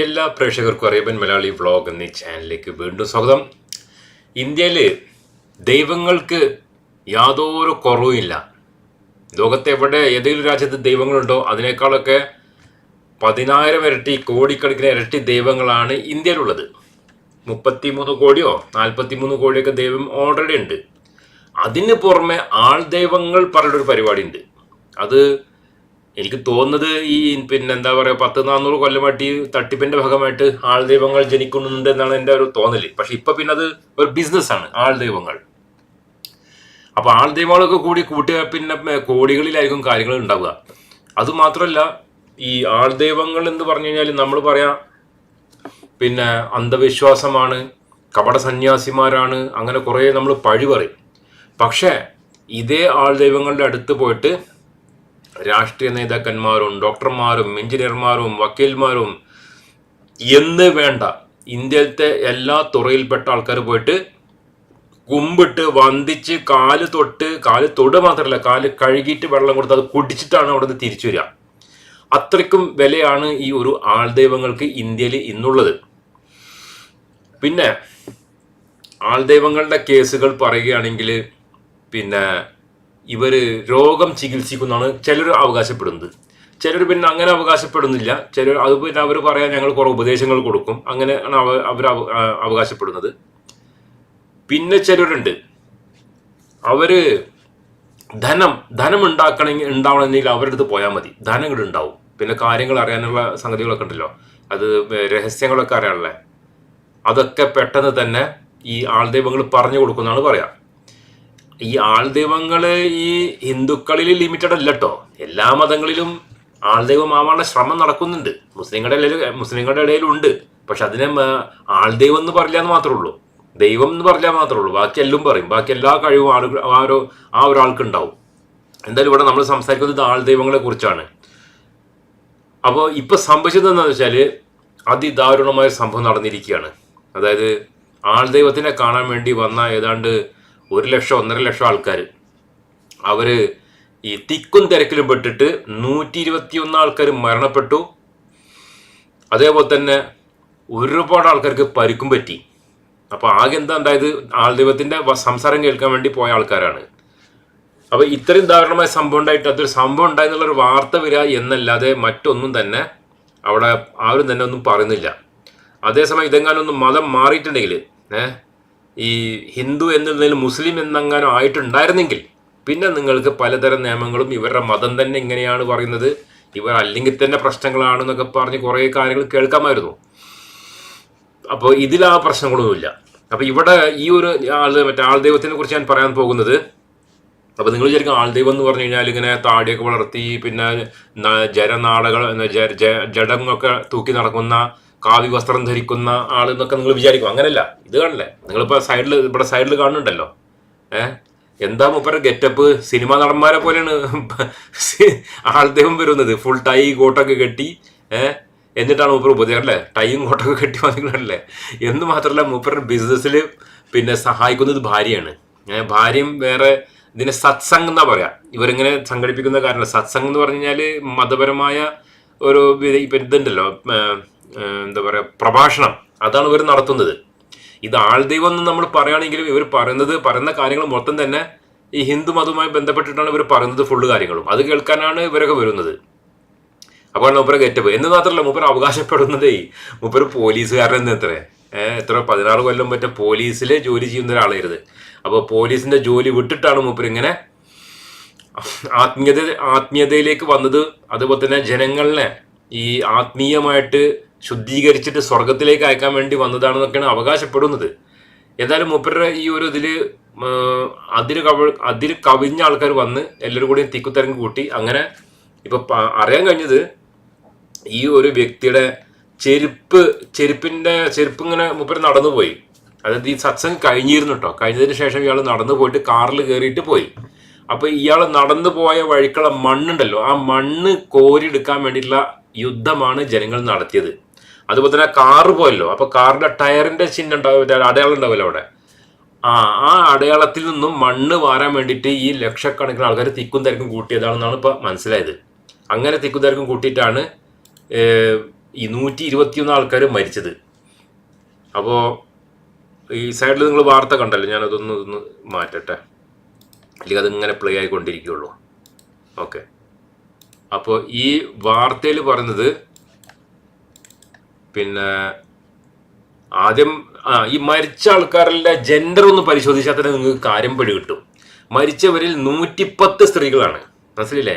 എല്ലാ പ്രേക്ഷകർക്കും Arabian Malayali vlog എന്നീ ചാനലിലേക്ക് വീണ്ടും സ്വാഗതം. ഇന്ത്യയിൽ ദൈവങ്ങൾക്ക് യാതൊരു കുറവുമില്ല ലോകത്തെ എവിടെ ഏതെങ്കിലും രാജ്യത്ത് ദൈവങ്ങളുണ്ടോ അതിനേക്കാളൊക്കെ പതിനായിരം ഇരട്ടി കോടിക്കണക്കിന് ഇരട്ടി ദൈവങ്ങളാണ് ഇന്ത്യയിലുള്ളത്. മുപ്പത്തിമൂന്ന് കോടിയോ നാൽപ്പത്തിമൂന്ന് കോടിയൊക്കെ ദൈവം ഓൾറെഡി ഉണ്ട്. അതിന് പുറമെ ആൾ ദൈവങ്ങൾ പറഞ്ഞൊരു പരിപാടി ഉണ്ട് അത് എനിക്ക് തോന്നുന്നത് ഈ പിന്നെ എന്താ പറയുക പത്ത് നാനൂറ് കൊല്ലമായിട്ട് ഈ തട്ടിപ്പിന്റെ ഭാഗമായിട്ട് ആൾ ദൈവങ്ങൾ ജനിക്കുന്നുണ്ട് എന്നാണ് എന്റെ ഒരു തോന്നൽ. പക്ഷെ ഇപ്പൊ പിന്നെ അത് ഒരു ബിസിനസ്സാണ് ആൾ ദൈവങ്ങൾ. അപ്പൊ ആൾ ദൈവങ്ങളൊക്കെ കൂടി കൂട്ടിയ പിന്നെ കോടികളിലായിരിക്കും കാര്യങ്ങൾ ഉണ്ടാവുക. അതുമാത്രമല്ല ഈ ആൾ ദൈവങ്ങൾ എന്ന് പറഞ്ഞു കഴിഞ്ഞാൽ നമ്മൾ പറയാ പിന്നെ അന്ധവിശ്വാസമാണ് കപട സന്യാസിമാരാണ് അങ്ങനെ കുറേ നമ്മൾ പഴി പറയും. പക്ഷേ ഇതേ ആൾ ദൈവങ്ങളുടെ അടുത്ത് പോയിട്ട് രാഷ്ട്രീയ നേതാക്കന്മാരും ഡോക്ടർമാരും എഞ്ചിനീയർമാരും വക്കീൽമാരും എന്ന് വേണ്ട. ഇന്ത്യയിലത്തെ എല്ലാ തുറയിൽപ്പെട്ട ആൾക്കാർ പോയിട്ട് കുമ്പിട്ട് വന്ദിച്ച് കാൽ തൊട്ട് കാൽ തൊട് മാത്രമല്ല കാൽ കഴുകിയിട്ട് വെള്ളം കൊടുത്ത് അത് കുടിച്ചിട്ടാണ് അവിടെ നിന്ന് തിരിച്ചു വരിക. അത്രയ്ക്കും വിലയാണ് ഈ ഒരു ആൾദൈവങ്ങൾക്ക് ഇന്ത്യയിൽ ഇന്നുള്ളത്. പിന്നെ ആൾദൈവങ്ങളുടെ കേസുകൾ പറയുകയാണെങ്കിൽ പിന്നെ ഇവർ രോഗം ചികിത്സിക്കുന്നതാണ് ചിലർ അവകാശപ്പെടുന്നത്. ചിലർ പിന്നെ അങ്ങനെ അവകാശപ്പെടുന്നില്ല. ചിലർ അത് പിന്നെ അവർ പറയാൻ ഞങ്ങൾ കുറേ ഉപദേശങ്ങൾ കൊടുക്കും. അങ്ങനെയാണ് അവ അവർ അവകാശപ്പെടുന്നത്. പിന്നെ ചിലരുണ്ട്. അവർ ധനം ധനം ഉണ്ടാക്കണമെങ്കിൽ ഉണ്ടാവണമെങ്കിൽ അവരുടെ അടുത്ത് പോയാൽ മതി. ധനം ഇവിടെ ഉണ്ടാവും. പിന്നെ കാര്യങ്ങൾ അറിയാനുള്ള സംഗതികളൊക്കെ ഉണ്ടല്ലോ. അത് രഹസ്യങ്ങളൊക്കെ അറിയാനുള്ള. അതൊക്കെ പെട്ടെന്ന് തന്നെ ഈ ആൾദൈവങ്ങൾ പറഞ്ഞു കൊടുക്കുന്നതാണ് പറയാ. ഈ ആൾദൈവങ്ങൾ ഈ ഹിന്ദുക്കളിൽ ലിമിറ്റഡ് അല്ല കേട്ടോ എല്ലാ മതങ്ങളിലും ആൾദൈവമാവാനുള്ള ശ്രമം നടക്കുന്നുണ്ട്. മുസ്ലിങ്ങളുടെ ഇടയിൽ മുസ്ലിങ്ങളുടെ ഇടയിലുണ്ട് പക്ഷെ അതിനെ ആൾദൈവം എന്ന് എന്ന് മാത്രമേ ഉള്ളൂ. ദൈവം എന്ന് പറഞ്ഞാൽ മാത്രമേ ഉള്ളൂ. ബാക്കി എല്ലാം പറയും. ബാക്കി എല്ലാ കഴിവും ആളുകൾ ആ ഒരു ആ ഒരാൾക്ക് ഉണ്ടാവും. എന്തായാലും ഇവിടെ നമ്മൾ സംസാരിക്കുന്നത് ആൾദൈവങ്ങളെ കുറിച്ചാണ്. അപ്പോൾ ഇപ്പൊ സംഭവിച്ചത് എന്താണെന്ന് വെച്ചാൽ അതിദാരുണമായ സംഭവം നടന്നിരിക്കുകയാണ്. അതായത് ആൾദൈവത്തിനെ കാണാൻ വേണ്ടി വന്ന ഏതാണ്ട് ഒരു ലക്ഷം ഒന്നര ലക്ഷം ആൾക്കാർ അവർ ഈ തിക്കും തിരക്കിലും പെട്ടിട്ട് നൂറ്റി ഇരുപത്തിയൊന്ന് ആൾക്കാർ മരണപ്പെട്ടു. അതേപോലെ തന്നെ ഒരുപാട് ആൾക്കാർക്ക് പരിക്കും പറ്റി. അപ്പോൾ ആകെ എന്താ ഉണ്ടായത്? ആൾദൈവത്തിന്റെ വ- സംസാരം കേൾക്കാൻ വേണ്ടി പോയ ആൾക്കാരാണ്. അപ്പോൾ ഇത്രയും ദാരുണമായ സംഭവം ഉണ്ടായിട്ട് അതൊരു സംഭവം ഉണ്ടായെന്നുള്ളൊരു വാർത്ത വരിക എന്നല്ലാതെ മറ്റൊന്നും തന്നെ അവിടെ ആരും തന്നെ ഒന്നും പറയുന്നില്ല. അതേസമയം ഇതെങ്ങാനൊന്നും മതം മാറിയിട്ടുണ്ടെങ്കിൽ ഏഹ് ഈ ഹിന്ദു എന്നുള്ളതിൽ മുസ്ലിം എന്നങ്ങനെ ആയിട്ടുണ്ടായിരുന്നെങ്കിൽ പിന്നെ നിങ്ങൾക്ക് പലതരം നിയമങ്ങളും ഇവരുടെ മതം തന്നെ ഇങ്ങനെയാണ് പറയുന്നത്. ഇവർ അല്ലെങ്കിൽ തന്നെ പ്രശ്നങ്ങളാണെന്നൊക്കെ പറഞ്ഞ് കുറേ കാര്യങ്ങൾ കേൾക്കാമായിരുന്നു. അപ്പോൾ ഇതിൽ ആ പ്രശ്നങ്ങളൊന്നുമില്ല. അപ്പോൾ ഇവിടെ ഈ ഒരു ആൾ മറ്റേ ആൾദൈവത്തിനെ കുറിച്ച് ഞാൻ പറയാൻ പോകുന്നത് അപ്പോൾ നിങ്ങൾ വിചാരിക്കും ആൾദൈവം എന്ന് പറഞ്ഞു കഴിഞ്ഞാൽ ഇങ്ങനെ താടിയൊക്കെ വളർത്തി പിന്നെ ജരനാടകൾ എന്ന ജ- ജ- ജഡങ്ങളൊക്കെ തൂക്കി നടക്കുന്ന കാവി വസ്ത്രം ധരിക്കുന്ന ആൾ എന്നൊക്കെ നിങ്ങൾ വിചാരിക്കും. അങ്ങനല്ല. ഇത് കാണില്ലേ? നിങ്ങളിപ്പോ സൈഡിൽ ഇവിടെ സൈഡിൽ കാണുന്നുണ്ടല്ലോ. ഏഹ് എന്താ മുപ്പര ഗെറ്റപ്പ്? സിനിമാ നടന്മാരെ പോലെയാണ്. ആൾദേഹം വരുന്നത്. ഫുൾ ടൈ കോട്ടൊക്കെ കെട്ടി ഏഹ് എന്നിട്ടാണ് മൂപ്പർ ഉപദേശം അല്ലേ? ടൈയും കോട്ടൊക്കെ കെട്ടി വന്നിട്ടുണ്ടല്ലേ എന്ന് മാത്രമല്ല മൂപ്പരുടെ ബിസിനസ്സിൽ പിന്നെ സഹായിക്കുന്നത് ഭാര്യയാണ്. ഭാര്യയും വേറെ ഇതിനെ സത്സംഗം എന്നാ പറയാ. ഇവരിങ്ങനെ സംഘടിപ്പിക്കുന്ന കാരണം സത്സംഗം എന്ന് പറഞ്ഞു കഴിഞ്ഞാൽ മതപരമായ ഒരു ഇതുണ്ടല്ലോ എന്താ പറയുക പ്രഭാഷണം. അതാണ് ഇവർ നടത്തുന്നത്. ഇത് ആൾദൈവം എന്ന് നമ്മൾ പറയുകയാണെങ്കിലും ഇവർ പറയുന്നത് പറയുന്ന കാര്യങ്ങൾ മൊത്തം തന്നെ ഈ ഹിന്ദു മതവുമായി ബന്ധപ്പെട്ടിട്ടാണ് ഇവർ പറയുന്നത് ഫുള്ള് കാര്യങ്ങളും. അത് കേൾക്കാനാണ് ഇവരൊക്കെ വരുന്നത്. അപ്പോൾ മൂപ്പര ഗെറ്റപ്പ് എന്ന് മാത്രമല്ല മൂപ്പർ അവകാശപ്പെടുന്നതേ മൂപ്പർ പോലീസുകാരൻ എത്ര എത്ര പതിനാറ് കൊല്ലം പറ്റ പോലീസിൽ ജോലി ചെയ്യുന്ന ഒരാളായിരുന്നു. അപ്പോൾ പോലീസിന്റെ ജോലി വിട്ടിട്ടാണ് മൂപ്പർ ഇങ്ങനെ ആത്മീയത ആത്മീയതയിലേക്ക് വന്നത്. അതുപോലെ തന്നെ ജനങ്ങളെ ഈ ആത്മീയമായിട്ട് ശുദ്ധീകരിച്ചിട്ട് സ്വർഗത്തിലേക്ക് അയക്കാൻ വേണ്ടി വന്നതാണെന്നൊക്കെയാണ് അവകാശപ്പെടുന്നത്. എന്തായാലും മൂപ്പരുടെ ഈ ഒരു ഇതിൽ അതിര് കവ അതിര് കവിഞ്ഞ ആൾക്കാർ വന്ന് എല്ലാവരും കൂടി തിക്കുത്തരങ്ങ് കൂട്ടി. അങ്ങനെ ഇപ്പൊ അറിയാൻ കഴിഞ്ഞത് ഈ ഒരു വ്യക്തിയുടെ ചെരുപ്പ് ചെരുപ്പിന്റെ ചെരുപ്പ് ഇങ്ങനെ മുപ്പര് നടന്നുപോയി അതായത് ഈ സത്സംഗ് കഴിഞ്ഞിരുന്നു കേട്ടോ കഴിഞ്ഞതിന് ശേഷം ഇയാൾ നടന്നു പോയിട്ട് കാറിൽ കയറിയിട്ട് പോയി. അപ്പൊ ഇയാൾ നടന്നു പോയ വഴിക്കുള്ള മണ്ണുണ്ടല്ലോ. ആ മണ്ണ് കോരിയെടുക്കാൻ വേണ്ടിയിട്ടുള്ള യുദ്ധമാണ് ജനങ്ങൾ നടത്തിയത്. അതുപോലെ തന്നെ കാറ് പോയല്ലോ. അപ്പൊ കാറിന്റെ ടയറിന്റെ ചിഹ്നം ഉണ്ടാവും അടയാളം ഉണ്ടാവില്ല അവിടെ. ആ ആ അടയാളത്തിൽ നിന്നും മണ്ണ് വാരാൻ വേണ്ടിയിട്ട് ഈ ലക്ഷക്കണക്കിന് ആൾക്കാർ തിക്കും തിരക്കും കൂട്ടിയതാണെന്നാണ് ഇപ്പൊ മനസ്സിലായത്. അങ്ങനെ തിക്കും തിരക്കും കൂട്ടിയിട്ടാണ് ഈ നൂറ്റി ഇരുപത്തിയൊന്ന് ആൾക്കാർ മരിച്ചത്. അപ്പോൾ ഈ സൈഡിൽ നിങ്ങൾ വാർത്ത കണ്ടല്ലോ. ഞാനതൊന്ന് ഒന്ന് മാറ്റട്ടെ. അല്ലെങ്കിൽ അതിങ്ങനെ പ്ലേ ആയിക്കൊണ്ടിരിക്കുകയുള്ളൂ ഓക്കെ. അപ്പോൾ ഈ വാർത്തയിൽ പറയുന്നത് പിന്നെ ആദ്യം ആ ഈ മരിച്ച ആൾക്കാരുടെ ജെൻഡർ ഒന്ന് പരിശോധിച്ചാൽ തന്നെ നിങ്ങൾക്ക് കാര്യം പിടി കിട്ടും മരിച്ചവരിൽ നൂറ്റിപ്പത്ത് സ്ത്രീകളാണ്. മനസ്സിലില്ലേ?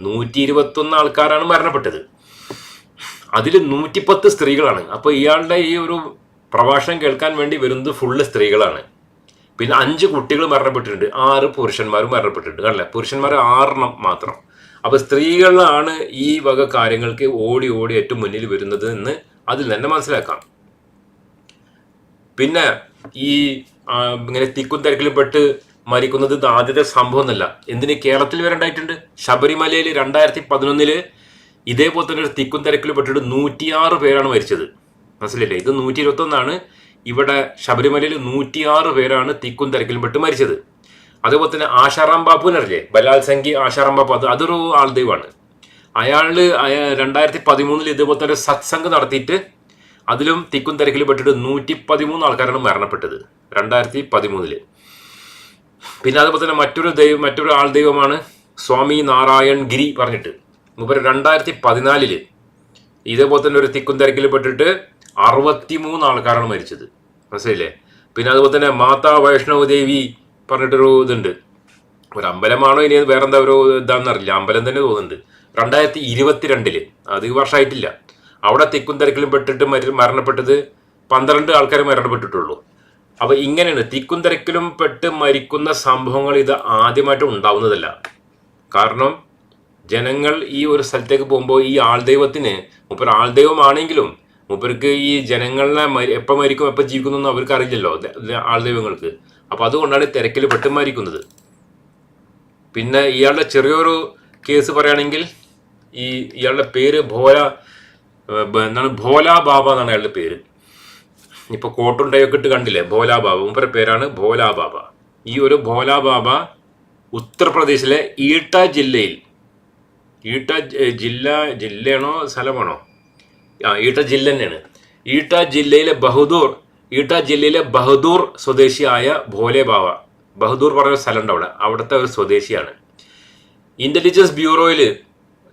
നൂറ്റി ഇരുപത്തൊന്ന് ആൾക്കാരാണ് മരണപ്പെട്ടത്. അതിൽ നൂറ്റിപ്പത്ത് സ്ത്രീകളാണ്. അപ്പോൾ ഇയാളുടെ ഈ ഒരു പ്രഭാഷണം കേൾക്കാൻ വേണ്ടി വരുന്നത് ഫുള്ള് സ്ത്രീകളാണ്. പിന്നെ അഞ്ച് കുട്ടികൾ മരണപ്പെട്ടിട്ടുണ്ട്. ആറ് പുരുഷന്മാരും മരണപ്പെട്ടിട്ടുണ്ട്. അല്ലേ പുരുഷന്മാർ ആറെണ്ണം മാത്രം. അപ്പോൾ സ്ത്രീകളാണ് ഈ വക കാര്യങ്ങൾക്ക് ഓടി ഓടി ഏറ്റവും മുന്നിൽ വരുന്നത് എന്ന് അതിൽ തന്നെ മനസ്സിലാക്കാം. പിന്നെ ഈ ഇങ്ങനെ തിക്കും തിരക്കിലും പെട്ട് മരിക്കുന്നത് ഇത് ആദ്യത്തെ സംഭവം എന്നല്ല. എന്തിന് കേരളത്തിൽ വരെ ഉണ്ടായിട്ടുണ്ട്? ശബരിമലയിൽ രണ്ടായിരത്തി പതിനൊന്നിൽ ഇതേപോലെ തന്നെ ഒരു തിക്കും തിരക്കിലും പെട്ടിട്ട് നൂറ്റിയാറ് പേരാണ് മരിച്ചത്. മനസ്സിലല്ലേ ഇത് നൂറ്റി ഇരുപത്തൊന്നാണ് ഇവിടെ ശബരിമലയിൽ നൂറ്റിയാറ് പേരാണ് തിക്കും തിരക്കിലും പെട്ട് മരിച്ചത്. അതേപോലെ തന്നെ ആശാറാം ബാപ്പുവിനറില്ലേ ബലാത്സംഗി ആശാറാം ബാപ്പു അത് അതൊരു ആൾദൈവമാണ്. അയാൾ അയ- രണ്ടായിരത്തി പതിമൂന്നിൽ ഇതുപോലത്തെ തന്നെ സത്സംഗ് നടത്തിയിട്ട് അതിലും തിക്കും തിരക്കിൽ പെട്ടിട്ട് നൂറ്റി പതിമൂന്ന് ആൾക്കാരാണ് മരണപ്പെട്ടത് രണ്ടായിരത്തി പതിമൂന്നിൽ പിന്നെ അതുപോലെ തന്നെ മറ്റൊരു ദൈവം മറ്റൊരു ആൾ ദൈവമാണ് സ്വാമി നാരായൺ ഗിരി പറഞ്ഞിട്ട്. മൂപ്പര് രണ്ടായിരത്തി പതിനാലിൽ ഇതേപോലെ തന്നെ ഒരു തിക്കും തിരക്കിൽ പെട്ടിട്ട് അറുപത്തിമൂന്ന് ആൾക്കാരാണ് മരിച്ചത്. മനസ്സിലായില്ലേ? പിന്നെ അതുപോലെ തന്നെ മാതാ വൈഷ്ണവ ദേവി പറഞ്ഞിട്ടൊരു ഇതുണ്ട്. ഒരു അമ്പലമാണോ ഇനി വേറെന്താ ഒരു ഇതാണെന്നറിയില്ല അമ്പലം തന്നെ തോന്നുന്നുണ്ട്. രണ്ടായിരത്തി ഇരുപത്തിരണ്ടിൽ അധിക വർഷമായിട്ടില്ല അവിടെ തിക്കും തിരക്കിലും പെട്ടിട്ട് മരി മരണപ്പെട്ടത് പന്ത്രണ്ട് ആൾക്കാർ മരണപ്പെട്ടിട്ടുള്ളൂ. അപ്പോൾ ഇങ്ങനെയാണ് തിക്കും തിരക്കിലും പെട്ട് മരിക്കുന്ന സംഭവങ്ങൾ ഇത് ആദ്യമായിട്ട് ഉണ്ടാവുന്നതല്ല. കാരണം ജനങ്ങൾ ഈ ഒരു സ്ഥലത്തേക്ക് പോകുമ്പോൾ ഈ ആൾദൈവത്തിന് മുപ്പർ ആൾദൈവമാണെങ്കിലും മുപ്പർക്ക് ഈ ജനങ്ങളെ എപ്പോൾ മരിക്കും എപ്പോൾ ജീവിക്കുന്നു അവർക്ക് അറിയില്ലല്ലോ ആൾ ദൈവങ്ങൾക്ക് ആൾദൈവങ്ങൾക്ക്. അപ്പോൾ അതുകൊണ്ടാണ് തിരക്കിൽ പെട്ട് മരിക്കുന്നത്. പിന്നെ ഇയാളുടെ ചെറിയൊരു കേസ് പറയുകയാണെങ്കിൽ ഈ ഇയാളുടെ പേര് ഭോല എന്താണ് ഭോല ബാബ എന്നാണ് അയാളുടെ പേര്. ഇപ്പൊ കോട്ടുണ്ടയൊക്കെ ഇട്ട് കണ്ടില്ലേ? ഭോല ബാബ. മുമ്പേ പേരാണ് ഭോല ബാബ. ഈ ഒരു ഭോല ബാബ ഉത്തർപ്രദേശിലെ ഈട്ട ജില്ലയിൽ ഈട്ട ജില്ല ജില്ലയാണോ സ്ഥലമാണോ? ആ ഈട്ട ജില്ല തന്നെയാണ്. ഈട്ട ജില്ലയിലെ ബഹദൂർ ഈട്ട ജില്ലയിലെ ബഹദൂർ സ്വദേശിയായ ഭോലെ ബാബ. ബഹദൂർ പറഞ്ഞ സ്ഥലമുണ്ട് അവിടെ. അവിടുത്തെ ഒരു സ്വദേശിയാണ്. ഇന്റലിജൻസ് ബ്യൂറോയിൽ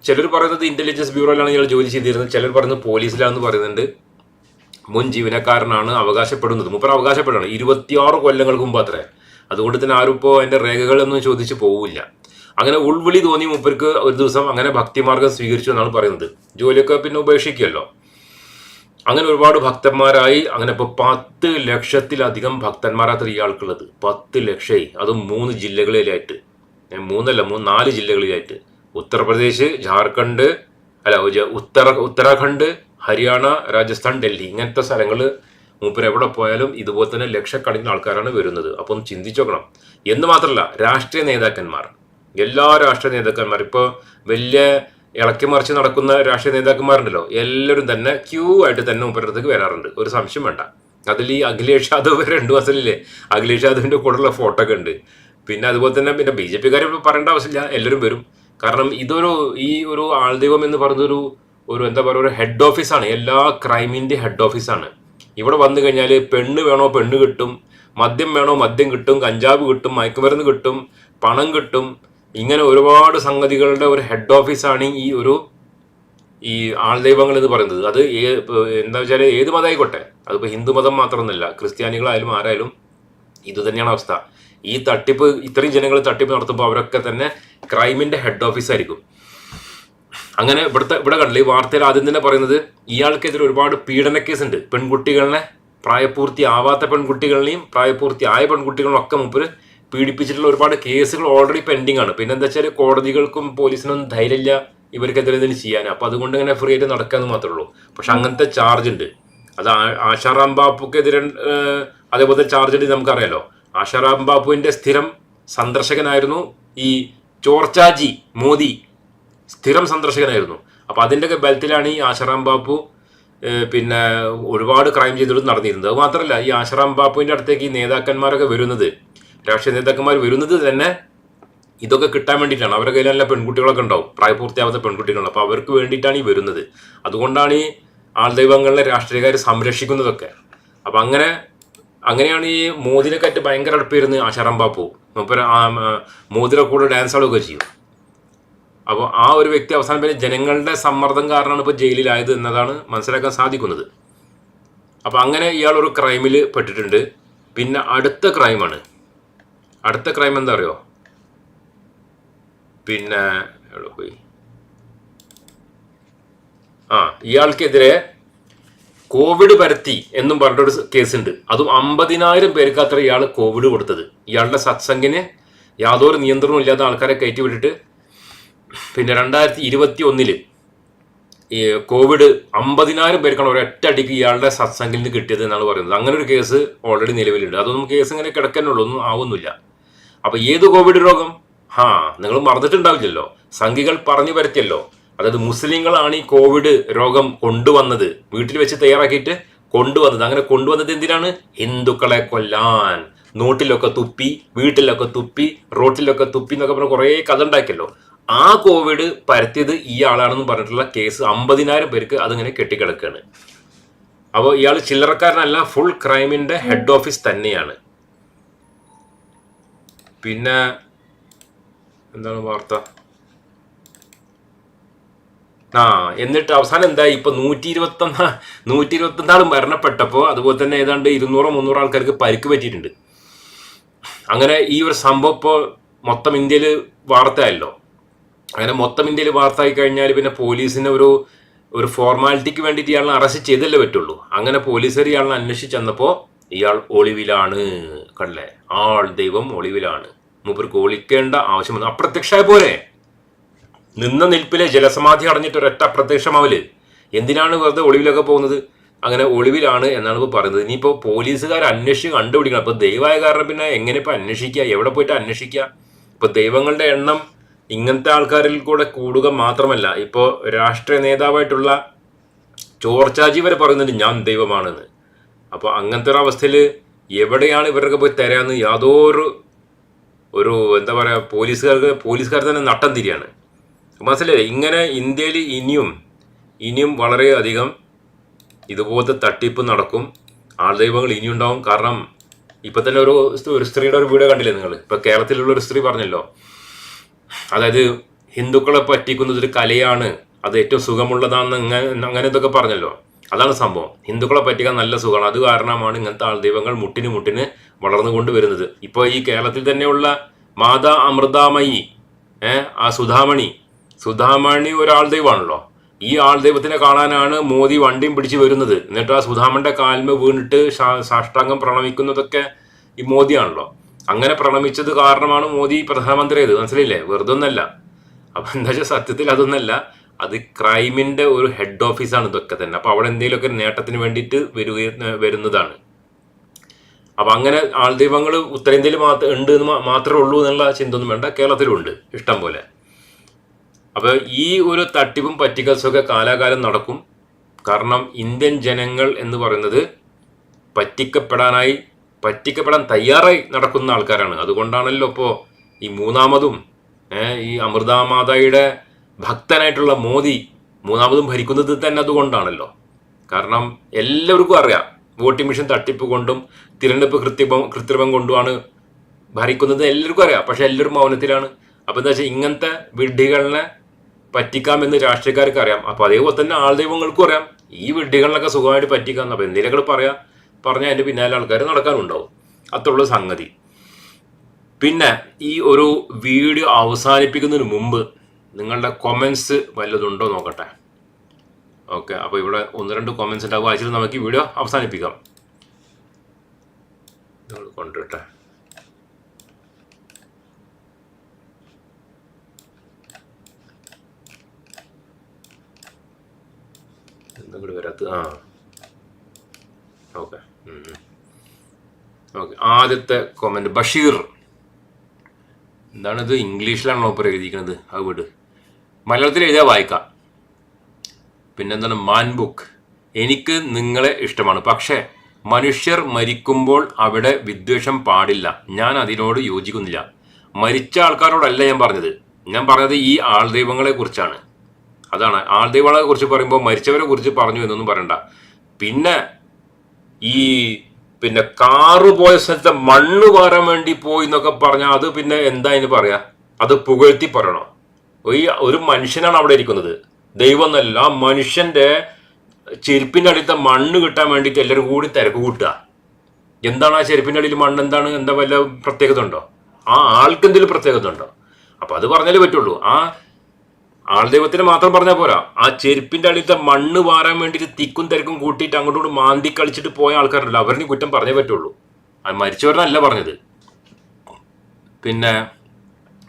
ചിലർ പറയുന്നത് ഇന്റലിജൻസ് ബ്യൂറോയിലാണ് ഇയാൾ ജോലി ചെയ്തിരുന്നത്. ചിലർ പറയുന്നത് പോലീസിലാണെന്ന് പറയുന്നുണ്ട്. മുൻ ജീവനക്കാരനാണ് അവകാശപ്പെടുന്നത്. മുപ്പർ അവകാശപ്പെടാണ്. ഇരുപത്തിയാറ് കൊല്ലങ്ങൾക്ക് മുമ്പ് അത്രേ. അതുകൊണ്ട് തന്നെ ആരും ഇപ്പോൾ അതിന്റെ രേഖകളൊന്നും ചോദിച്ചു പോവില്ല. അങ്ങനെ ഉൾവിളി തോന്നി മുപ്പർക്ക് ഒരു ദിവസം അങ്ങനെ ഭക്തിമാർഗം സ്വീകരിച്ചു എന്നാണ് പറയുന്നത്. ജോലിയൊക്കെ പിന്നെ ഉപേക്ഷിക്കുമല്ലോ അങ്ങനെ ഒരുപാട് ഭക്തന്മാരായി. അങ്ങനെ ഇപ്പോൾ പത്ത് ലക്ഷത്തിലധികം ഭക്തന്മാരാത്ര ഇയാൾക്കുള്ളത്. പത്ത് ലക്ഷമായി. അതും മൂന്ന് ജില്ലകളിലായിട്ട്. മൂന്നല്ല മൂന്ന് നാല് ജില്ലകളിലായിട്ട്. ഉത്തർപ്രദേശ് ജാർഖണ്ഡ് അല്ല ഉത്തര ഉത്തരാഖണ്ഡ് ഹരിയാന രാജസ്ഥാൻ ഡൽഹി. ഇങ്ങനത്തെ സ്ഥലങ്ങൾ മൂപ്പർ എവിടെ പോയാലും ഇതുപോലെ തന്നെ ലക്ഷക്കണക്കിന് ആൾക്കാരാണ് വരുന്നത്. അപ്പം ഒന്ന് ചിന്തിച്ചു നോക്കണം. എന്ന് മാത്രമല്ല രാഷ്ട്രീയ നേതാക്കന്മാർ. എല്ലാ രാഷ്ട്രീയ നേതാക്കന്മാർ ഇപ്പോൾ വലിയ ഇളക്കി മറിച്ച് നടക്കുന്ന രാഷ്ട്രീയ നേതാക്കന്മാരുണ്ടല്ലോ. എല്ലാവരും തന്നെ ക്യൂ ആയിട്ട് തന്നെ മൂപ്പരത്തേക്ക് വരാറുണ്ട്. ഒരു സംശയം വേണ്ട. അതിൽ ഈ അഖിലേഷ് യാദവ് രണ്ട് മാസത്തിലില്ലേ? അഖിലേഷ് യാദവിന്റെ കൂടെയുള്ള ഫോട്ടോ ഒക്കെ ഉണ്ട്. പിന്നെ അതുപോലെ തന്നെ പിന്നെ ബി ജെ പിക്കാരെ പറയേണ്ട ആവശ്യമില്ല. എല്ലാവരും വരും. കാരണം ഇതൊരു ഈ ഒരു ആൾദൈവം എന്ന് പറഞ്ഞൊരു ഒരു എന്താ പറയുക ഒരു ഹെഡ് ഓഫീസാണ് എല്ലാ ക്രൈമിന്റെ ഹെഡ് ഓഫീസാണ് ഇവിടെ വന്നു കഴിഞ്ഞാൽ പെണ്ണ് വേണോ പെണ്ണ് കിട്ടും മദ്യം വേണോ മദ്യം കിട്ടും കഞ്ചാവ് കിട്ടും മയക്കുമരുന്ന് കിട്ടും പണം കിട്ടും. ഇങ്ങനെ ഒരുപാട് സംഗതികളുടെ ഒരു ഹെഡ് ഓഫീസാണ് ഈ ഒരു ഈ ആൾദൈവങ്ങൾ എന്ന് പറയുന്നത്. അത് എന്താ വെച്ചാൽ ഏത് മതമായിക്കോട്ടെ അതിപ്പോൾ ഹിന്ദു മതം മാത്രമൊന്നുമല്ല ക്രിസ്ത്യാനികളായാലും ആരായാലും ഇതുതന്നെയാണ് അവസ്ഥ. ഈ തട്ടിപ്പ് ഇത്രയും ജനങ്ങൾ തട്ടിപ്പ് നടത്തുമ്പോൾ അവരൊക്കെ തന്നെ ക്രൈമിന്റെ ഹെഡ് ഓഫീസ് ആയിരിക്കും. അങ്ങനെ ഇവിടുത്തെ ഇവിടെ കണ്ടില്ല ഈ വാർത്തയിൽ ആദ്യം തന്നെ പറയുന്നത് ഇയാൾക്കെതിരെ ഒരുപാട് പീഡന കേസ് ഉണ്ട് പെൺകുട്ടികളെ പ്രായപൂർത്തി ആവാത്ത പെൺകുട്ടികളെയും പ്രായപൂർത്തി ആയ പെൺകുട്ടികളും ഒക്കെ മുമ്പിൽ പീഡിപ്പിച്ചിട്ടുള്ള ഒരുപാട് കേസുകൾ ഓൾറെഡി പെൻഡിങ് ആണ്. പിന്നെ എന്താ വെച്ചാൽ കോടതികൾക്കും പോലീസിനൊന്നും ധൈര്യമില്ല ഇവർക്കെതിരെ എന്തെങ്കിലും ചെയ്യാൻ. അപ്പൊ അതുകൊണ്ട് ഇങ്ങനെ ഫ്രീ ആയിട്ട് നടക്കാന്ന് മാത്രമേ ഉള്ളൂ. പക്ഷെ അങ്ങനത്തെ ചാർജ് ഉണ്ട്. അത് ആശാറാം ബാപ്പുക്കെതിരെ അതേപോലത്തെ ചാർജ് ഉണ്ട് നമുക്കറിയാലോ. ആശാറാം ബാപ്പുവിന്റെ സ്ഥിരം സന്ദർശകനായിരുന്നു ഈ ചോർച്ചാജി മോദി സ്ഥിരം സന്ദർശകനായിരുന്നു. അപ്പോൾ അതിന്റെയൊക്കെ ബലത്തിലാണ് ഈ ആശാറാം ബാപ്പു പിന്നെ ഒരുപാട് ക്രൈം ചെയ്തിട്ട് നടന്നിരുന്നത്. അത് മാത്രമല്ല ഈ ആശാറാം ബാപ്പുവിന്റെ അടുത്തേക്ക് ഈ നേതാക്കന്മാരൊക്കെ വരുന്നത് രാഷ്ട്രീയ നേതാക്കന്മാർ വരുന്നത് തന്നെ ഇതൊക്കെ കിട്ടാൻ വേണ്ടിയിട്ടാണ്. അവരുടെ കയ്യിൽ നല്ല പെൺകുട്ടികളൊക്കെ ഉണ്ടാവും പ്രായപൂർത്തിയാവാത്ത പെൺകുട്ടികളുണ്ട് അപ്പോൾ അവർക്ക് വേണ്ടിയിട്ടാണ് ഈ വരുന്നത്. അതുകൊണ്ടാണ് ഈ ആൾദൈവങ്ങളിലെ രാഷ്ട്രീയക്കാർ സംരക്ഷിക്കുന്നതൊക്കെ. അപ്പം അങ്ങനെ അങ്ങനെയാണ് ഈ മോദിനെക്കാറ്റ് ഭയങ്കര അടുപ്പിരുന്ന് ആശാറാം ബാപ്പു. മൂപ്പര് മോദിയുടെ കൂടെ ഡാൻസ് ആളുകയൊക്കെ ചെയ്യും. അപ്പോൾ ആ ഒരു വ്യക്തി അവസാനം പിന്നെ ജനങ്ങളുടെ സമ്മർദ്ദം കാരണമാണ് ഇപ്പോൾ ജയിലിലായത് എന്നതാണ് മനസ്സിലാക്കാൻ സാധിക്കുന്നത്. അപ്പോൾ അങ്ങനെ ഇയാൾ ഒരു ക്രൈമിൽ പെട്ടിട്ടുണ്ട്. പിന്നെ അടുത്ത ക്രൈമാണ് അടുത്ത ക്രൈം എന്താ അറിയോ? പിന്നെ പോയി? ആ ഇയാൾക്കെതിരെ കോവിഡ് പരത്തി എന്നും പറഞ്ഞിട്ടൊരു കേസുണ്ട്. അതും അമ്പതിനായിരം പേർക്ക് അത്ര ഇയാൾ കോവിഡ് കൊടുത്തത്. ഇയാളുടെ സത്സംഗിന് യാതൊരു നിയന്ത്രണവും ഇല്ലാത്ത ആൾക്കാരെ കയറ്റി വിട്ടിട്ട് പിന്നെ രണ്ടായിരത്തി ഇരുപത്തി ഒന്നിൽ ഈ കോവിഡ് അമ്പതിനായിരം പേർക്കാണ് ഒരൊറ്റ അടിക്ക് ഇയാളുടെ സത്സംഗിൽ നിന്ന് കിട്ടിയത് എന്നാണ് പറയുന്നത്. അങ്ങനെ ഒരു കേസ് ഓൾറെഡി നിലവിലുണ്ട്. അതൊന്നും കേസ് ഇങ്ങനെ കിടക്കാനുള്ളൂ ഒന്നും ആവുന്നില്ല. അപ്പൊ ഏത് കോവിഡ് രോഗം? ഹാ നിങ്ങൾ മറന്നിട്ടുണ്ടാവില്ലല്ലോ. സംഘികൾ പറഞ്ഞു പരത്തിയല്ലോ. അതായത് മുസ്ലിങ്ങളാണ് ഈ കോവിഡ് രോഗം കൊണ്ടുവന്നത്. വീട്ടിൽ വെച്ച് തയ്യാറാക്കിയിട്ട് കൊണ്ടുവന്നത്. അങ്ങനെ കൊണ്ടുവന്നത് എന്തിനാണ്? ഹിന്ദുക്കളെ കൊല്ലാൻ. നോട്ടിലൊക്കെ തുപ്പി വീട്ടിലൊക്കെ തുപ്പി റോട്ടിലൊക്കെ തുപ്പി എന്നൊക്കെ പറഞ്ഞ കുറേ കഥ ഉണ്ടാക്കിയല്ലോ. ആ കോവിഡ് പരത്തിയത് ഈ ആളാണെന്ന് പറഞ്ഞിട്ടുള്ള കേസ് അമ്പതിനായിരം പേർക്ക് അതിങ്ങനെ കെട്ടിക്കിടക്കുകയാണ് അപ്പോൾ ഇയാൾ ചില്ലറക്കാരനല്ല ഫുൾ ക്രൈമിന്റെ ഹെഡ് ഓഫീസ് തന്നെയാണ്. പിന്നെ എന്താണ് വാർത്ത? ആ എന്നിട്ട് അവസാനം എന്താ ഇപ്പൊ നൂറ്റി ഇരുപത്തൊന്നാ നൂറ്റി ഇരുപത്തൊന്നാളും മരണപ്പെട്ടപ്പോൾ അതുപോലെ തന്നെ ഏതാണ്ട് ഇരുന്നൂറോ മുന്നൂറോ ആൾക്കാർക്ക് പരിക്ക് പറ്റിയിട്ടുണ്ട്. അങ്ങനെ ഈ ഒരു സംഭവം ഇപ്പോ മൊത്തം ഇന്ത്യയിൽ വാർത്തയല്ലോ അങ്ങനെ മൊത്തം ഇന്ത്യയിൽ ആയി കഴിഞ്ഞാൽ പിന്നെ പോലീസിന് ഒരു ഒരു ഫോർമാലിറ്റിക്ക് വേണ്ടിയിട്ട് ഇയാളെ അറസ്റ്റ് ചെയ്തല്ലേ പറ്റുള്ളൂ. അങ്ങനെ പോലീസുകാർ ഇയാളെ അന്വേഷിച്ച് ചെന്നപ്പോൾ ഇയാൾ ഒളിവിലാണ് കണ്ടല്ലേ? ആൾ ദൈവം ഒളിവിലാണ്. മൂപ്പർക്ക് ഒളിക്കേണ്ട ആവശ്യമുണ്ട് അപ്രത്യക്ഷമായ പോലെ. നിന്ന നിൽപ്പിലെ ജലസമാധി അടഞ്ഞിട്ട് ഒരൊറ്റ അപ്രത്യക്ഷമാവൽ എന്തിനാണ് വെറുതെ ഒളിവിലൊക്കെ പോകുന്നത്? അങ്ങനെ ഒളിവിലാണ് എന്നാണ് ഇപ്പോൾ പറയുന്നത്. ഇനിയിപ്പോൾ പോലീസുകാർ അന്വേഷിച്ച് കണ്ടുപിടിക്കണം. അപ്പോൾ ദൈവമായ കാരണം പിന്നെ എങ്ങനെ ഇപ്പോൾ അന്വേഷിക്കുക? എവിടെ പോയിട്ട് അന്വേഷിക്കുക? ഇപ്പോൾ ദൈവങ്ങളുടെ എണ്ണം ഇങ്ങനത്തെ ആൾക്കാരിൽ കൂടെ കൂടുക മാത്രമല്ല ഇപ്പോൾ രാഷ്ട്രീയ നേതാവായിട്ടുള്ള ചോർച്ചാജി വരെ പറയുന്നുണ്ട് ഞാൻ ദൈവമാണെന്ന്. അപ്പോൾ അങ്ങനത്തെ ഒരു അവസ്ഥയിൽ എവിടെയാണ് ഇവരൊക്കെ പോയി തരാമെന്ന് യാതൊരു ഒരു എന്താ പറയുക പോലീസുകാർക്ക് പോലീസുകാർ തന്നെ നട്ടം തിരിയാണ്. മനസ്സിലായി? ഇങ്ങനെ ഇന്ത്യയിൽ ഇനിയും ഇനിയും വളരെയധികം ഇതുപോലത്തെ തട്ടിപ്പ് നടക്കും. ആൾദൈവങ്ങൾ ഇനിയും ഉണ്ടാവും. കാരണം ഇപ്പം തന്നെ ഒരു ഒരു സ്ത്രീയുടെ ഒരു വീഡിയോ കണ്ടില്ലേ നിങ്ങൾ? ഇപ്പം കേരളത്തിലുള്ള ഒരു സ്ത്രീ പറഞ്ഞല്ലോ. അതായത് ഹിന്ദുക്കളെ പറ്റിക്കുന്നത് ഒരു കലയാണ്. അത് ഏറ്റവും സുഖമുള്ളതാണെന്ന് അങ്ങനെ അങ്ങനെ ഇതൊക്കെ പറഞ്ഞല്ലോ. അതാണ് സംഭവം. ഹിന്ദുക്കളെ പറ്റിക്കാൻ നല്ല സുഖമാണ്. അത് കാരണമാണ് ഇങ്ങനത്തെ ആൾദൈവങ്ങൾ മുട്ടിന് മുട്ടിന് വളർന്നുകൊണ്ട് വരുന്നത്. ഇപ്പോൾ ഈ കേരളത്തിൽ തന്നെയുള്ള മാതാ അമൃതാമയി ആ സുധാമണി സുധാമണി ഒരാൾ ദൈവമാണല്ലോ. ഈ ആൾ ദൈവത്തിനെ കാണാനാണ് മോദി വണ്ടിയും പിടിച്ച് വരുന്നത്. എന്നിട്ട് ആ സുധാമന്റെ കാൽമ വീണിട്ട് സാഷ്ടാംഗം പ്രണമിക്കുന്നതൊക്കെ ഈ മോദിയാണല്ലോ. അങ്ങനെ പ്രണമിച്ചത് കാരണമാണ് മോദി പ്രധാനമന്ത്രിയത് മനസ്സിലില്ലേ വെറുതെ ഒന്നല്ല അപ്പൊ എന്താ വെച്ചാൽ സത്യത്തിൽ അതൊന്നല്ല. അത് ക്രൈമിന്റെ ഒരു ഹെഡ് ഓഫീസാണ് ഇതൊക്കെ തന്നെ. അപ്പോൾ അവിടെ എന്തെങ്കിലുമൊക്കെ നേട്ടത്തിന് വേണ്ടിയിട്ട് വരിക വരുന്നതാണ്. അപ്പൊ അങ്ങനെ ആൾദൈവങ്ങൾ ഉത്തരേന്ത്യയിൽ മാത്രം ഉണ്ട് എന്ന് മാത്രമേ ഉള്ളൂ എന്നുള്ള ചിന്തൊന്നും വേണ്ട. കേരളത്തിലും ഉണ്ട്. ഇഷ്ടം പോലെ. അപ്പോൾ ഈ ഒരു തട്ടിപ്പും പറ്റിക്കൽസൊക്കെ കാലാകാലം നടക്കും. കാരണം ഇന്ത്യൻ ജനങ്ങൾ എന്ന് പറയുന്നത് പറ്റിക്കപ്പെടാനായി പറ്റിക്കപ്പെടാൻ തയ്യാറായി നടക്കുന്ന ആൾക്കാരാണ്. അതുകൊണ്ടാണല്ലോ ഇപ്പോൾ ഈ മൂന്നാമതും ഈ അമൃതാമാതായുടെ ഭക്തനായിട്ടുള്ള മോദി മൂന്നാമതും ഭരിക്കുന്നത് തന്നെ അതുകൊണ്ടാണല്ലോ. കാരണം എല്ലാവർക്കും അറിയാം വോട്ടിംഗ് മെഷീൻ തട്ടിപ്പ് കൊണ്ടും തിരഞ്ഞെടുപ്പ് കൃത്രിമം കൃത്രിമം കൊണ്ടുമാണ് ഭരിക്കുന്നത് എല്ലാവർക്കും അറിയാം. പക്ഷെ എല്ലാവരും മൗനത്തിലാണ്. അപ്പോൾ എന്താ വെച്ചാൽ ഇങ്ങനത്തെ വിഡ്ഢികളെ പറ്റിക്കാമെന്ന് രാഷ്ട്രീയക്കാർക്ക് അറിയാം അപ്പൊ അതേപോലെ തന്നെ ആൾദൈവങ്ങൾക്കും അറിയാം. ഈ വിഡ്ഢികളിലൊക്കെ സുഖമായിട്ട് പറ്റിക്കാം അപ്പൊ എന്തെങ്കിലുമൊക്കെ പറയാ പറഞ്ഞാൽ അതിന്റെ പിന്നാലെ ആൾക്കാർ നടക്കാനുണ്ടാവും. അത്രയുള്ള സംഗതി. പിന്നെ ഈ ഒരു വീഡിയോ അവസാനിപ്പിക്കുന്നതിന് മുമ്പ് നിങ്ങളുടെ കൊമൻസ് വല്ലതുണ്ടോ നോക്കട്ടെ. ഓക്കെ അപ്പോൾ ഇവിടെ ഒന്ന് രണ്ട് കൊമൻസ് ഉണ്ടാവും. വായിച്ചിട്ട് നമുക്ക് ഈ വീഡിയോ അവസാനിപ്പിക്കാം. നിങ്ങൾ എന്തെങ്കിലും വരാത്ത ആ. ഓക്കെ. ഓക്കെ. ആദ്യത്തെ കൊമന്റ് ബഷീർ. എന്താണിത്? ഇംഗ്ലീഷിലാണല്ലോ ഇപ്പോൾ എഴുതിയിരിക്കുന്നത് ആ വീട്. മലയാളത്തിൽ എഴുതിയാൽ വായിക്കാം. പിന്നെന്താണ്? മാൻബുക്ക് എനിക്ക് നിങ്ങളെ ഇഷ്ടമാണ്. പക്ഷേ മനുഷ്യർ മരിക്കുമ്പോൾ അവിടെ വിദ്വേഷം പാടില്ല. ഞാൻ അതിനോട് യോജിക്കുന്നില്ല. മരിച്ച ആൾക്കാരോടല്ല ഞാൻ പറഞ്ഞത്. ഞാൻ പറഞ്ഞത് ഈ ആൾദൈവങ്ങളെ കുറിച്ചാണ്. അതാണ്. ആൾദൈവങ്ങളെ കുറിച്ച് പറയുമ്പോൾ മരിച്ചവരെ കുറിച്ച് പറഞ്ഞു എന്നൊന്നും പറയണ്ട. പിന്നെ ഈ പിന്നെ കാറ് പോയ സ്ഥലത്തെ മണ്ണ് വാരാൻ വേണ്ടി പോയി എന്നൊക്കെ പറഞ്ഞാൽ അത് പിന്നെ എന്താ അതിന് പറയാ? അത് പുകഴ്ത്തി പറയണോ? ഈ ഒരു മനുഷ്യനാണ് അവിടെ ഇരിക്കുന്നത്. ദൈവം എന്നല്ല ആ മനുഷ്യന്റെ ചെരുപ്പിന്റെ അടിയത്തെ മണ്ണ് കിട്ടാൻ വേണ്ടിയിട്ട് എല്ലാവരും കൂടി തിരക്ക് കൂട്ടുക. എന്താണ് ആ ചെരുപ്പിന്റെ അടിയിൽ മണ്ണ്? എന്താണ്? എന്താ വല്ല പ്രത്യേകത ഉണ്ടോ? ആ ആൾക്ക് എന്തെങ്കിലും പ്രത്യേകത ഉണ്ടോ? അപ്പൊ അത് പറഞ്ഞാലേ പറ്റുള്ളൂ. ആ ആൾദൈവത്തിന് മാത്രം പറഞ്ഞാൽ പോരാ. ആ ചെരുപ്പിന്റെ അടിയിലത്തെ മണ്ണ് വാരാൻ വേണ്ടിയിട്ട് തിക്കും തിരക്കും കൂട്ടിയിട്ട് അങ്ങോട്ടും മാന്തി കളിച്ചിട്ട് പോയ ആൾക്കാരുണ്ടല്ലോ. അവരിന് കുറ്റം പറഞ്ഞേ പറ്റുള്ളൂ. അത് മരിച്ചവരനല്ല പറഞ്ഞത്. പിന്നെ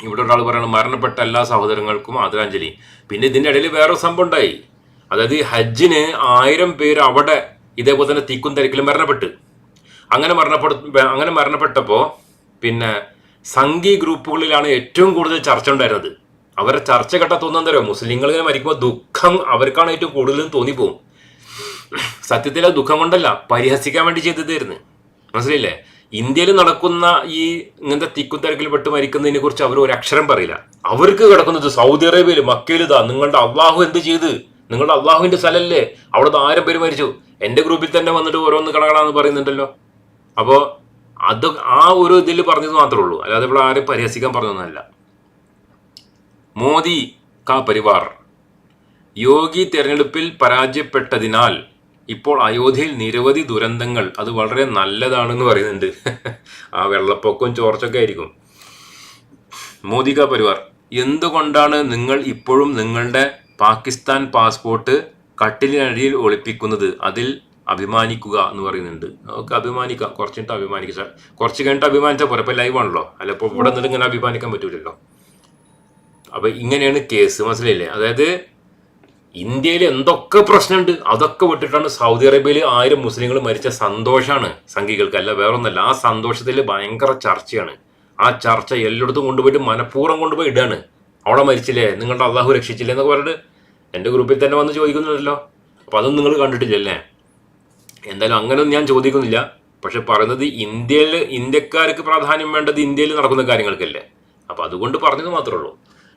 ഇവിടെ ഒരാൾ പറയണം മരണപ്പെട്ട എല്ലാ സഹോദരങ്ങൾക്കും ആദരാഞ്ജലി. പിന്നെ ഇതിന്റെ ഇടയിൽ വേറെ സംഭവം ഉണ്ടായി. അതായത് ഹജ്ജിന് ആയിരം പേര് അവിടെ ഇതേപോലെ തന്നെ തിക്കും തിരക്കിലും മരണപ്പെട്ട്. അങ്ങനെ മരണപ്പെട്ട അങ്ങനെ മരണപ്പെട്ടപ്പോ പിന്നെ സംഘി ഗ്രൂപ്പുകളിലാണ് ഏറ്റവും കൂടുതൽ ചർച്ച ഉണ്ടായിരുന്നത്. അവരെ ചർച്ച കേട്ടാ തോന്നാൻ തരുമോ മുസ്ലിങ്ങൾ ഇങ്ങനെ മരിക്കുമ്പോൾ ദുഃഖം അവർക്കാണ് ഏറ്റവും കൂടുതലും തോന്നിപ്പോവും. സത്യത്തിൽ അത് ദുഃഖം കൊണ്ടല്ല പരിഹസിക്കാൻ വേണ്ടി ചെയ്തതായിരുന്നു. മനസ്സിലില്ലേ ഇന്ത്യയിൽ നടക്കുന്ന ഈ ഇങ്ങനത്തെ തിക്കും തിരക്കിൽ പെട്ട് മരിക്കുന്നതിനെ കുറിച്ച് അവർ ഒരു അക്ഷരം പറയില്ല. അവർക്ക് കിടക്കുന്നത് സൗദി അറേബ്യയിൽ മക്കയിൽ ഇതാ. നിങ്ങളുടെ അള്ളാഹു എന്ത് ചെയ്ത്? നിങ്ങളുടെ അള്ളാഹുവിന്റെ സ്ഥലല്ലേ? അവിടെ ആരും പേര് മരിച്ചു. എന്റെ ഗ്രൂപ്പിൽ തന്നെ വന്നിട്ട് ഓരോന്ന് കിടക്കണമെന്ന് പറയുന്നുണ്ടല്ലോ. അപ്പോൾ അത് ആ ഒരു ഇതിൽ പറഞ്ഞത് മാത്രമേ ഉള്ളൂ. അല്ലാതെ ഇവിടെ ആരും പരിഹസിക്കാൻ പറഞ്ഞൊന്നുമല്ല മോദി കാ പരിവാർ. യോഗി തെരഞ്ഞെടുപ്പിൽ പരാജയപ്പെട്ടതിനാൽ ഇപ്പോൾ അയോധ്യയിൽ നിരവധി ദുരന്തങ്ങൾ അത് വളരെ നല്ലതാണെന്ന് പറയുന്നുണ്ട്. ആ വെള്ളപ്പൊക്കവും ചോർച്ചൊക്കെ ആയിരിക്കും. മോദി കാ പരിവാർ എന്തുകൊണ്ടാണ് നിങ്ങൾ ഇപ്പോഴും നിങ്ങളുടെ പാകിസ്ഥാൻ പാസ്പോർട്ട് കട്ടിലിനടിയിൽ ഒളിപ്പിക്കുന്നത്? അതിൽ അഭിമാനിക്കുക എന്ന് പറയുന്നുണ്ട്. നമുക്ക് അഭിമാനിക്കാം. കുറച്ചിട്ട് അഭിമാനിക്കാം. കുറച്ച് കഴിഞ്ഞിട്ട് അഭിമാനിച്ചാൽ പോരെ? ലൈവാണല്ലോ ലൈവ് ആണല്ലോ. അല്ല ഇപ്പോൾ ഇവിടെ നിന്നിട്ട് ഇങ്ങനെ അഭിമാനിക്കാൻ പറ്റൂലല്ലോ. അപ്പൊ ഇങ്ങനെയാണ് കേസ് മനസ്സിലായില്ലേ? അതായത് ഇന്ത്യയിൽ എന്തൊക്കെ പ്രശ്നമുണ്ട് അതൊക്കെ വിട്ടിട്ടാണ് സൗദി അറേബ്യയിൽ ആയിരം മുസ്ലിങ്ങൾ മരിച്ച സന്തോഷമാണ് സംഘികൾക്ക്. അല്ല വേറൊന്നല്ല ആ സന്തോഷത്തിൽ ഭയങ്കര ചർച്ചയാണ്. ആ ചർച്ച എല്ലായിടത്തും കൊണ്ടുപോയിട്ട് മനഃപൂർവം കൊണ്ടുപോയി ഇടാണ്. അവിടെ മരിച്ചില്ലേ? നിങ്ങളുടെ അള്ളാഹു രക്ഷിച്ചില്ലേ എന്നൊക്കെ പറഞ്ഞിട്ട് എന്റെ ഗ്രൂപ്പിൽ തന്നെ വന്ന് ചോദിക്കുന്നുണ്ടല്ലോ. അപ്പൊ അതൊന്നും നിങ്ങൾ കണ്ടിട്ടില്ലല്ലേ എന്തായാലും അങ്ങനെയൊന്നും ഞാൻ ചോദിക്കുന്നില്ല. പക്ഷെ പറയുന്നത് ഇന്ത്യയിൽ ഇന്ത്യക്കാർക്ക് പ്രാധാന്യം വേണ്ടത് ഇന്ത്യയിൽ നടക്കുന്ന കാര്യങ്ങൾക്കല്ലേ. അപ്പൊ അതുകൊണ്ട് പറഞ്ഞത് മാത്രമേ ഉള്ളൂ.